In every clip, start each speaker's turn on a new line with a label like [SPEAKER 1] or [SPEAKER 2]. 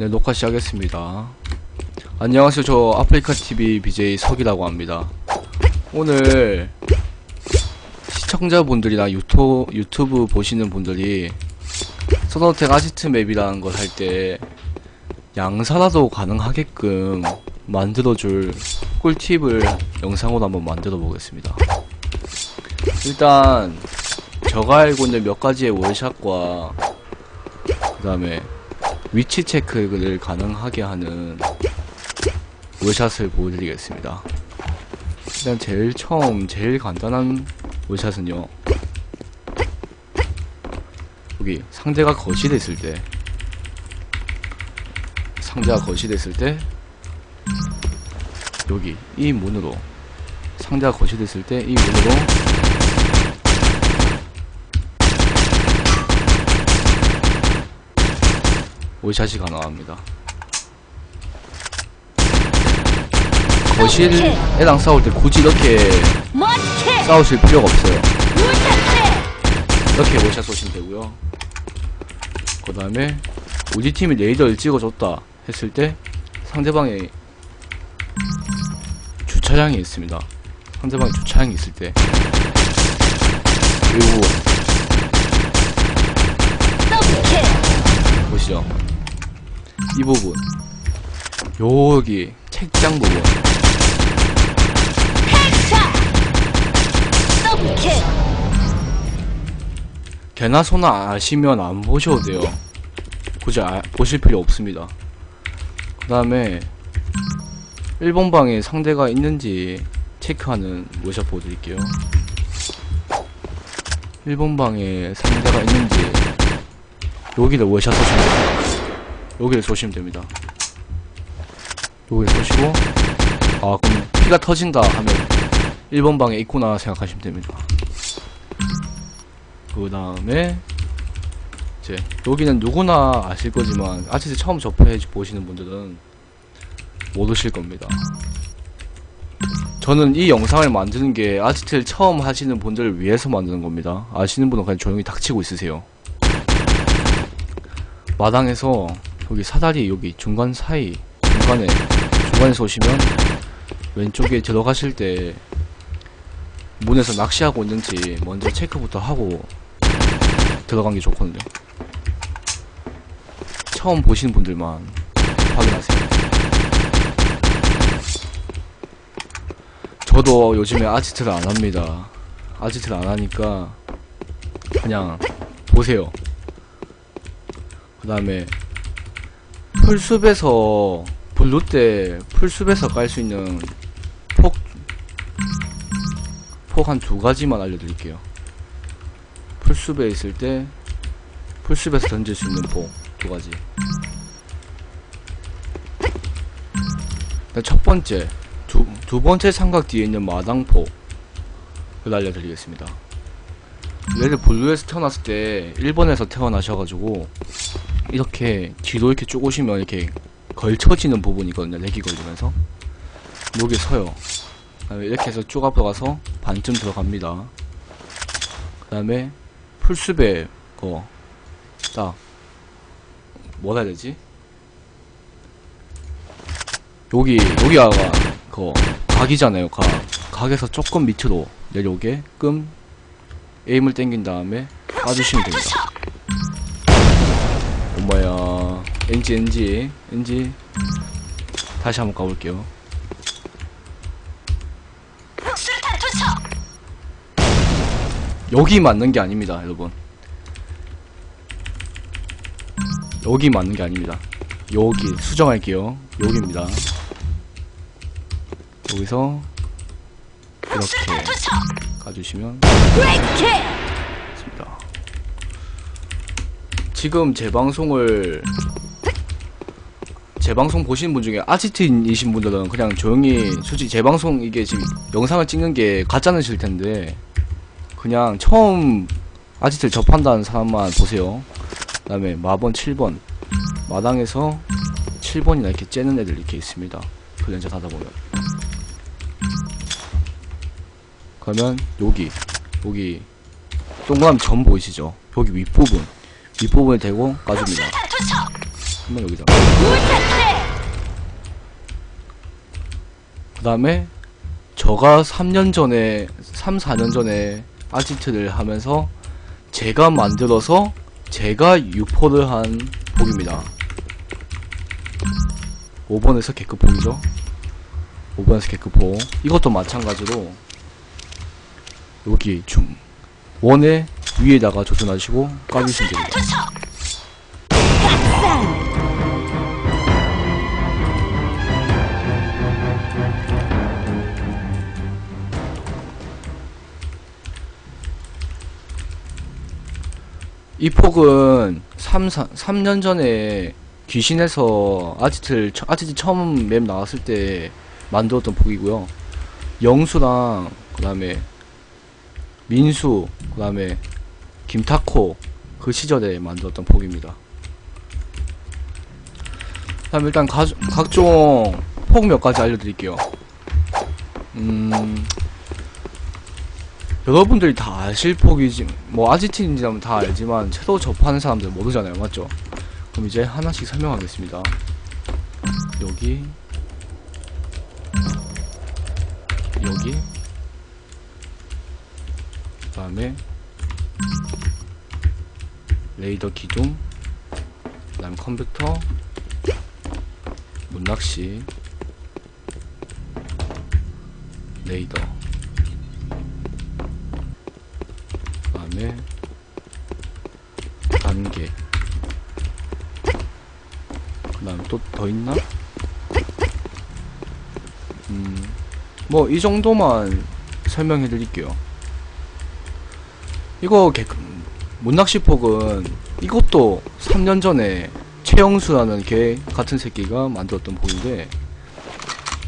[SPEAKER 1] 네, 녹화 시작했습니다. 안녕하세요. 저 아프리카 TV BJ 석이라고 합니다. 오늘 시청자분들이나 유토, 유튜브 보시는 분들이 서너텍 아지트 맵이라는 걸 할 때 양사라도 가능하게끔 만들어줄 꿀팁을 영상으로 한번 만들어 보겠습니다. 일단 제가 알고 있는 몇 가지의 월샷과 그 다음에 위치 체크를 가능하게 하는 월샷을 보여드리겠습니다. 일단 제일 처음 제일 간단한 월샷은요. 여기 상대가 거실했을 때 상대가 거실했을 때 여기 이 문으로 상대가 거실했을 때 이 문으로 월샷이 가능합니다. 거실애랑 싸울 때 굳이 이렇게! 싸우실 필요가 없어요. 이렇게 월샷 쏘시면 되고요. 그 다음에 우리 팀이 레이더를 찍어줬다 했을 때 상대방의 주차장이 있습니다. 상대방의 주차장이 있을 때 그리고! 보시죠. 이 부분 여기 책장 부분! 개나 소나 아시면 안 보셔도 돼요. 굳이 아- 보실 필요 없습니다. 그 다음에 1번 방에 상대가 있는지 체크하는 모샷 보여드릴게요. 1번 방에 상대가 있는지 여기를 쏘시면 됩니다. 여기를 쏘시면 됩니다. 여기를 쏘시고 아 그럼 피가 터진다 하면 1번 방에 있구나 생각하시면 됩니다. 그 다음에 이제 여기는 누구나 아실 거지만 아지트 처음 접해 보시는 분들은 모르실 겁니다. 저는 이 영상을 만드는 게 아지트를 처음 하시는 분들을 위해서 만드는 겁니다. 아시는 분은 그냥 조용히 닥치고 있으세요. 마당에서 여기 사다리 여기 중간 사이 중간에 중간에서 오시면 왼쪽에 들어가실 때 문에서 낚시하고 있는지 먼저 체크부터 하고 들어간 게 좋거든요. 처음 보시는 분들만 확인하세요. 저도 요즘에 아지트를 안 합니다. 아지트를 안 하니까 그냥 보세요. 그 다음에 풀숲에서 블루 때 풀숲에서 깔 수 있는 폭 폭 한 두 가지만 알려드릴게요. 풀숲에 있을 때 풀숲에서 던질 수 있는 폭 두 가지. 일단 첫 번째 두, 두 번째 삼각 뒤에 있는 마당폭을 알려드리겠습니다. 얘를 블루에서 태어났을 때 1번에서 태어나셔가지고 이렇게 뒤로 이렇게 쭉 오시면 이렇게 걸쳐지는 부분이거든요. 렉이 걸리면서 여기 서요. 이렇게 해서 쭉 앞으로 가서 반쯤 들어갑니다. 그 다음에 풀숲에 거딱 뭐라 해야 되지? 여기 여기가 그 각이잖아요. 각 각에서 조금 밑으로 내려오게끔 에임을 당긴 다음에 까주시면 됩니다. 엄마야 NG NG NG 다시 한번 가볼게요. 여기 맞는 게 아닙니다, 여러분. 여기 맞는 게 아닙니다. 여기 수정할게요. 여기입니다. 여기서 이렇게! 가주시면
[SPEAKER 2] 브레이크킬!
[SPEAKER 1] 됩니다. 지금 제 방송을 제 방송 보시는 분 중에 아지트이신 분들은 그냥 조용히 솔직히 제 방송 이게 지금 영상을 찍는 게 가짜는 텐데 그냥 처음 아지트를 접한다는 사람만 보세요. 그 다음에 마번 7번 마당에서 7번이나 이렇게 째는 애들 이렇게 있습니다. 클렌저 하다 보면 그러면 여기 여기 동그라미 점 보이시죠? 여기 윗부분 윗부분에 대고 까줍니다.
[SPEAKER 2] 투척!
[SPEAKER 1] 한번 여기다. 그 다음에 저가 3년 전에 3, 4년 전에 아지트를 하면서 제가 만들어서 제가 유포를 한 복입니다 5번에서 개급 복이죠 5번에서 개급 복 이것도 마찬가지로 여기 중 원의 위에다가 조준하시고 까주시면 됩니다! 이 폭은 3, 4, 3년 전에 귀신에서 아지트를, 처- 아지트 처음 맵 나왔을 때 만들었던 폭이고요. 영수랑, 그 다음에 민수, 그 다음에 김타코, 그 시절에 만들었던 폭입니다. 그 다음 일단 가, 각종 폭 몇 가지 알려드릴게요. 음, 여러분들이 다 아실 폭이지 뭐 아지트인지라면 다 알지만 새로 접하는 사람들 모르잖아요 맞죠? 그럼 이제 하나씩 설명하겠습니다 여기 여기 그 다음에 레이더 기둥 그 다음에 컴퓨터 문낚시 레이더. 그 다음에 단계. 그 다음 또 더 있나? 음뭐 이 정도만 설명해 드릴게요. 이거 개 문낚시폭은 이것도 3년 전에 최영수라는 개 같은 새끼가 만들었던 폭인데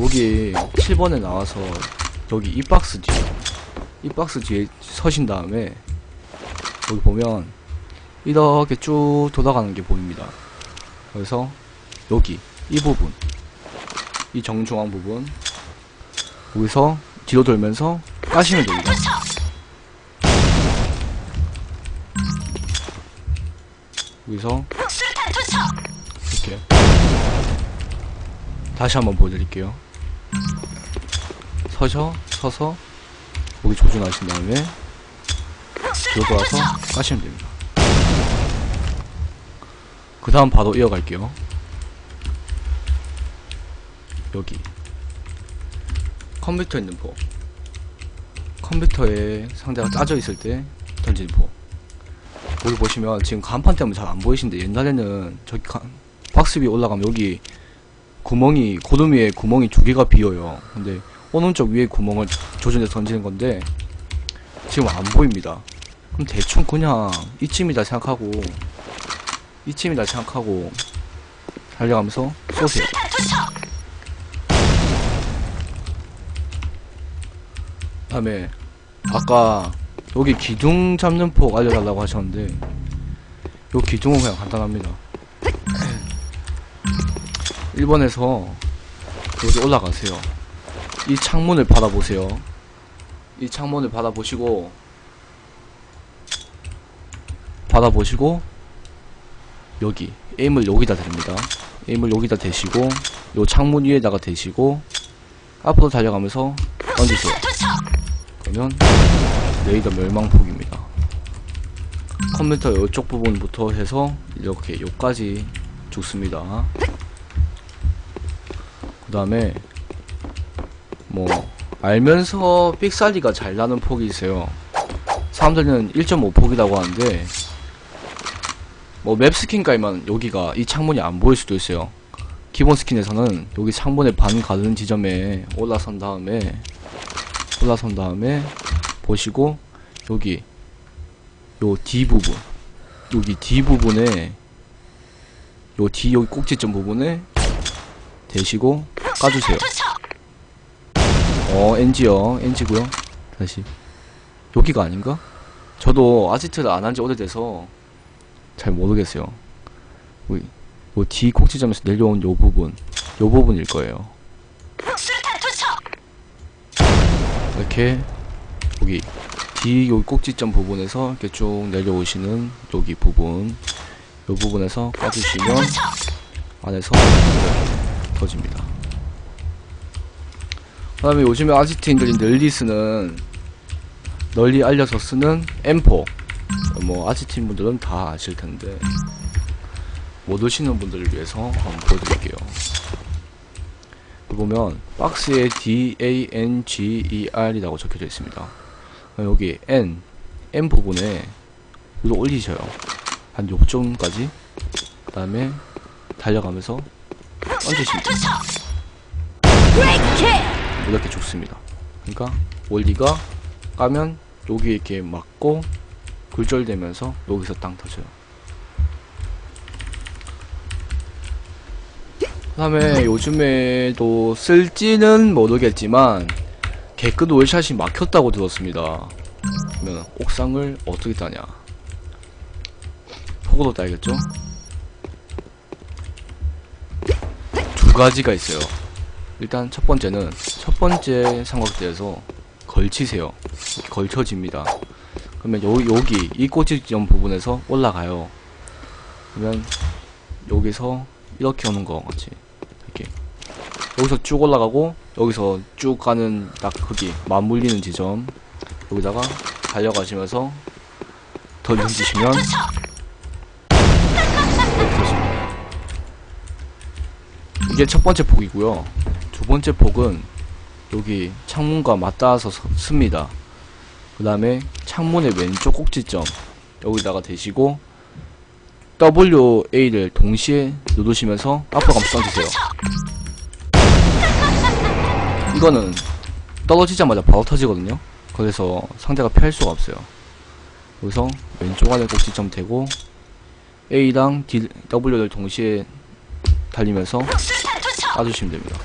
[SPEAKER 1] 여기 7번에 나와서 여기 이 박스 뒤에 이 박스 뒤에 서신 다음에 여기 보면 이렇게 쭉 돌아가는 게 보입니다. 그래서 여기 이 부분 이 정중앙 부분 여기서 뒤로 돌면서 까시면 됩니다. 여기서! 이렇게 다시 한번 보여드릴게요. 서셔 서서 여기 조준하신 다음에
[SPEAKER 2] 투척!
[SPEAKER 1] 까시면 됩니다. 그 다음 바로 이어갈게요. 여기 컴퓨터 있는 포 컴퓨터에 상대가 짜져 있을 때 던지는 포 여기 보시면 지금 간판 때문에 잘 안 보이신데 옛날에는 저기 가- 박스 위에 올라가면 여기 구멍이 고름 위에 구멍이 두 개가 비어요. 근데 오른쪽 위에 구멍을 조준해서 던지는 건데 지금 안 보입니다. 그럼 대충 그냥 이쯤이다 생각하고 이쯤이다 생각하고 달려가면서 쏘세요. 다음에 아까 여기 기둥 잡는 폭 알려달라고 하셨는데 요 기둥은 그냥 간단합니다. 1번에서 여기 올라가세요. 이 창문을 바라보세요. 이 창문을 바라보시고 바라보시고 여기 에임을 여기다 대립니다. 에임을 여기다 대시고 요 창문 위에다가 대시고 앞으로 달려가면서 던지세요. 그러면 레이더 멸망폭입니다. 컴퓨터 이쪽 부분부터 해서 이렇게 요까지 죽습니다. 그 다음에 뭐 알면서 삑사리가 잘 나는 폭이 있어요. 사람들은 1.5폭이라고 하는데 뭐 맵 스킨 깔면 여기가 이 창문이 안 보일 수도 있어요. 기본 스킨에서는 여기 창문의 반 가르는 지점에 올라선 다음에 올라선 다음에 보시고 여기 요 D 부분 여기 D 부분에 요 D 여기 꼭지점 부분에 대시고 까주세요. 어 NG요 NG고요 다시 여기가 아닌가? 저도 아지트를 안 한 지 오래돼서 잘 모르겠어요. 요, 요 D 꼭지점에서 내려온 요 부분 요 부분일 거예요. 이렇게 여기 D 여기 꼭지점 부분에서 이렇게 쭉 내려오시는 여기 부분 요 부분에서 까주시면
[SPEAKER 2] 투척!
[SPEAKER 1] 안에서 터집니다. 그 다음에 요즘에 아지트인들이 널리 쓰는 널리 알려서 쓰는 M4 뭐 아지트인 분들은 다 아실 텐데 못 오시는 분들을 위해서 한번 보여드릴게요. 보면 박스에 D A N G E R이라고 적혀져 있습니다. 여기 N N 부분에 위로 올리셔요. 한 요점까지. 그 다음에 달려가면서 얹으시면 됩니다. 이렇게 좋습니다. 그러니까 원리가 까면 여기 이렇게 맞고 굴절되면서 여기서 땅 터져요. 그 다음에 요즘에도 쓸지는 모르겠지만 개끝 월샷이 막혔다고 들었습니다. 그러면 옥상을 어떻게 따냐? 폭으로 따야겠죠? 두 가지가 있어요. 일단 첫 번째는 첫 번째 삼각대에서 걸치세요. 걸쳐집니다. 그러면 요, 여기 이 꽂이점 부분에서 올라가요. 그러면 여기서 이렇게 오는 거 같이 여기서 쭉 올라가고 여기서 쭉 가는 딱 거기 맞물리는 지점 여기다가 달려가시면서 되십니다. 이게 첫 번째 폭이고요. 두 번째 폭은 여기 창문과 맞닿아서 서- 씁니다. 그 다음에 창문의 왼쪽 꼭지점 여기다가 대시고 WA를 동시에 누르시면서 앞으로 던지세요. 이거는 떨어지자마자 바로 터지거든요. 그래서 상대가 피할 수가 없어요. 여기서 왼쪽 아래 꼭지점 대고 A랑 D, W를 동시에 달리면서 쏴주시면 됩니다.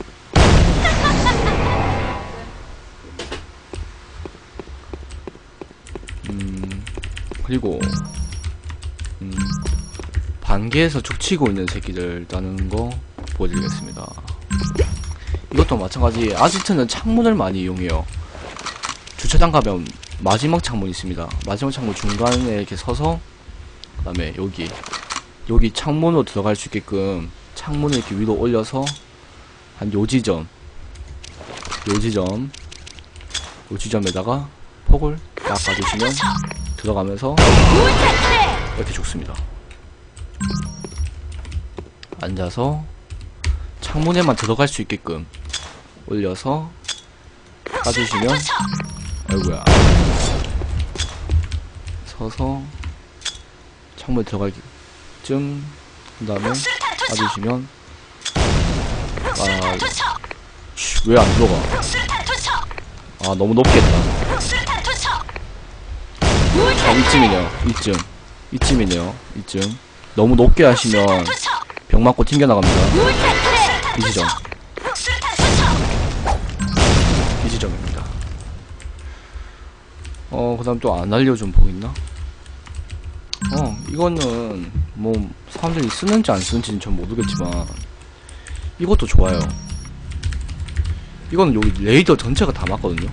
[SPEAKER 1] 음, 그리고, 음, 반개에서 죽치고 있는 새끼들 따는 거 보여드리겠습니다. 이것도 마찬가지, 아지트는 창문을 많이 이용해요. 주차장 가면 마지막 창문 있습니다. 마지막 창문 중간에 이렇게 서서, 그 다음에 여기, 여기 창문으로 들어갈 수 있게끔 창문을 이렇게 위로 올려서 한 요 지점 요 지점 요 지점에다가 폭을 딱 봐주시면 들어가면서 이렇게 죽습니다 앉아서 창문에만 들어갈 수 있게끔 올려서 까주시면 아이고야. 서서 창문에 들어갈쯤 그 다음에 까주시면 아
[SPEAKER 2] 투척
[SPEAKER 1] 왜안 들어가? 아 너무
[SPEAKER 2] 투척
[SPEAKER 1] 아, 이쯤이네요. 이쯤. 이쯤이네요. 이쯤. 너무 높게 하시면 벽 맞고 튕겨나갑니다 이 지점.
[SPEAKER 2] 수류탄 투척
[SPEAKER 1] 이 지점입니다. 어 그 다음 또 안 알려준 복 있나? 어 이거는 뭐 사람들이 쓰는지 안 쓰는지는 전 모르겠지만 이것도 좋아요. 이거는 여기 레이더 전체가 다 맞거든요.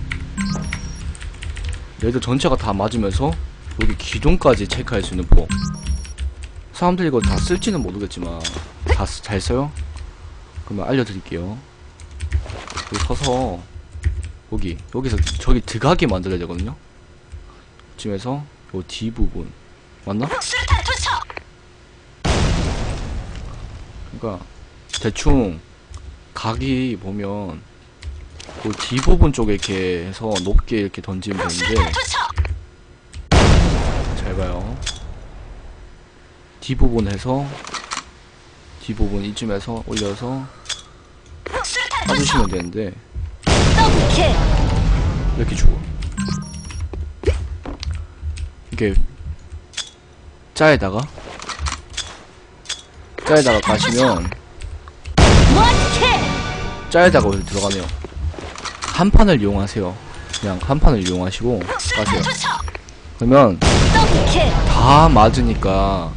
[SPEAKER 1] 레이더 전체가 다 맞으면서 여기 기둥까지 체크할 수 있는 폭 사람들이 이거 다 쓸지는 모르겠지만 다 잘 써요? 그러면 알려드릴게요. 여기 서서 여기 여기서 저기 들어가게 만들어야 되거든요. 쯤에서 요 D 부분. 맞나? 그러니까 대충 각이 보면 그 D 부분 쪽에 이렇게 해서 높게 이렇게 던지면 되는데 잘 봐요. D 부분 해서 D 부분 이쯤에서 올려서 빠주시면 되는데. 이렇게 죽어 이게 짜에다가. 짜에다가 가시면 짜에다가 여기 들어가네요. 한 판을 이용하세요. 그냥 한 판을 이용하시고 가세요. 그러면 다 맞으니까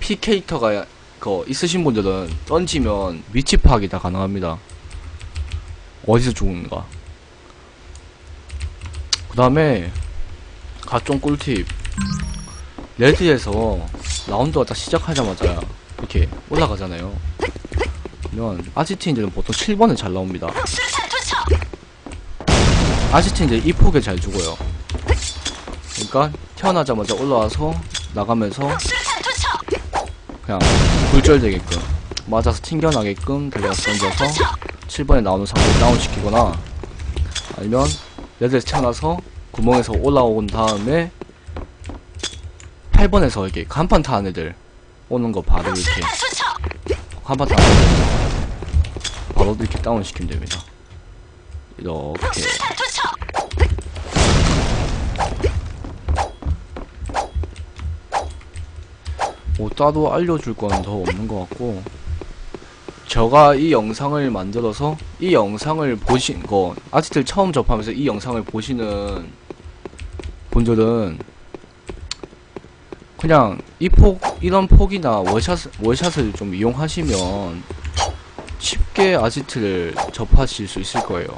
[SPEAKER 1] P 캐릭터가 그 있으신 분들은 던지면 위치 파악이 다 가능합니다. 어디서 죽는가. 그 다음에 각종 꿀팁. 레드에서 라운드가 딱 시작하자마자 이렇게 올라가잖아요. 면 아지트인들은 보통 7번에 잘 나옵니다. 아지트인들 이 폭에 잘 죽어요. 그러니까 태어나자마자 올라와서 나가면서 그냥 굴절되게끔 맞아서 튕겨나게끔 달려서 던져서 7번에 나오는 상대를 다운시키거나 아니면 레드에서 태어나서 구멍에서 올라온 다음에 8번에서 이렇게 간판 타는 애들 오는 거 바로 이렇게 간판 타는 애들 바로 이렇게 다운시키면 됩니다. 이렇게 뭐 따로 알려줄 건 더 없는 것 같고 제가 이 영상을 만들어서 이 영상을 보신 거 아지트를 처음 접하면서 이 영상을 보시는 분들은 그냥 이 폭 이런 폭이나 월샷 월샷을 좀 이용하시면 쉽게 아지트를 접하실 수 있을 거예요.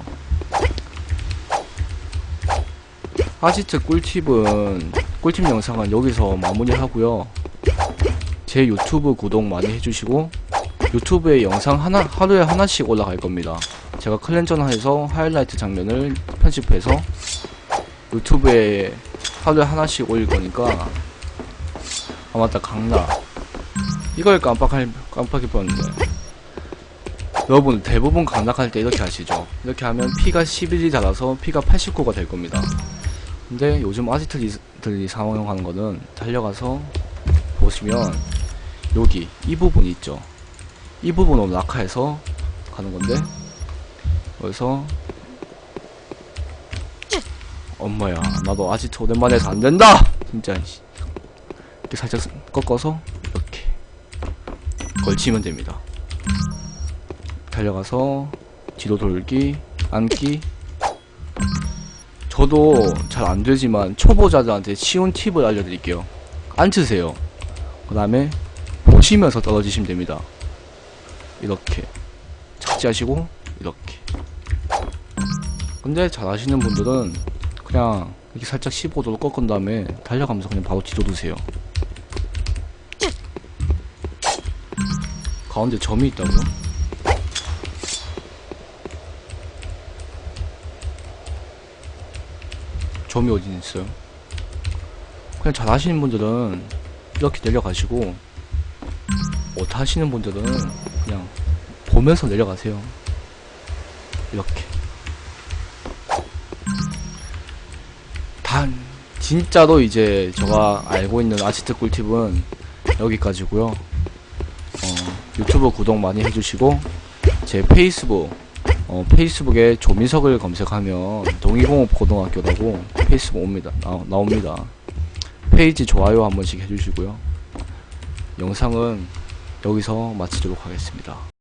[SPEAKER 1] 아지트 꿀팁은 꿀팁 영상은 여기서 마무리하고요. 제 유튜브 구독 많이 해주시고 유튜브에 영상 하나 하루에 하나씩 올라갈 겁니다. 제가 클렌저나에서 하이라이트 장면을 편집해서 유튜브에 하루에 하나씩 올릴 거니까 아 맞다 강나 이걸 깜빡할 깜빡이 뻔했네. 여러분 대부분 강락할 때 이렇게 하시죠. 이렇게 하면 피가 11이 달아서 피가 89가 될 겁니다. 근데 요즘 아지트들이 사용하는 거는 달려가서 보시면 여기 이 부분 있죠. 이 부분으로 낙하해서 가는 건데 여기서 엄마야 나도 아지트 오랜만에 해서 안 된다! 진짜 씨. 이렇게 살짝 꺾어서 이렇게 걸치면 됩니다. 달려가서 뒤로 돌기 앉기. 저도 잘 안 되지만 초보자들한테 쉬운 팁을 알려드릴게요. 앉으세요. 그 다음에 보시면서 떨어지시면 됩니다. 이렇게 착지하시고 이렇게. 근데 잘하시는 분들은 그냥 이렇게 살짝 15도로 꺾은 다음에 달려가면서 그냥 바로 뒤로 두세요. 가운데 점이 있다고요? 점이 어디 있어요? 그냥 잘하시는 분들은 이렇게 내려가시고 못 하시는 분들은 그냥 보면서 내려가세요. 이렇게. 단 진짜로 이제 제가 알고 있는 아지트 꿀팁은 여기까지고요. 어, 유튜브 구독 많이 해주시고 제 페이스북 어, 페이스북에 조민석을 검색하면 동의공업 고등학교라고 페이스북 옵니다. 나, 나옵니다. 페이지 좋아요 한 번씩 해주시고요. 영상은 여기서 마치도록 하겠습니다.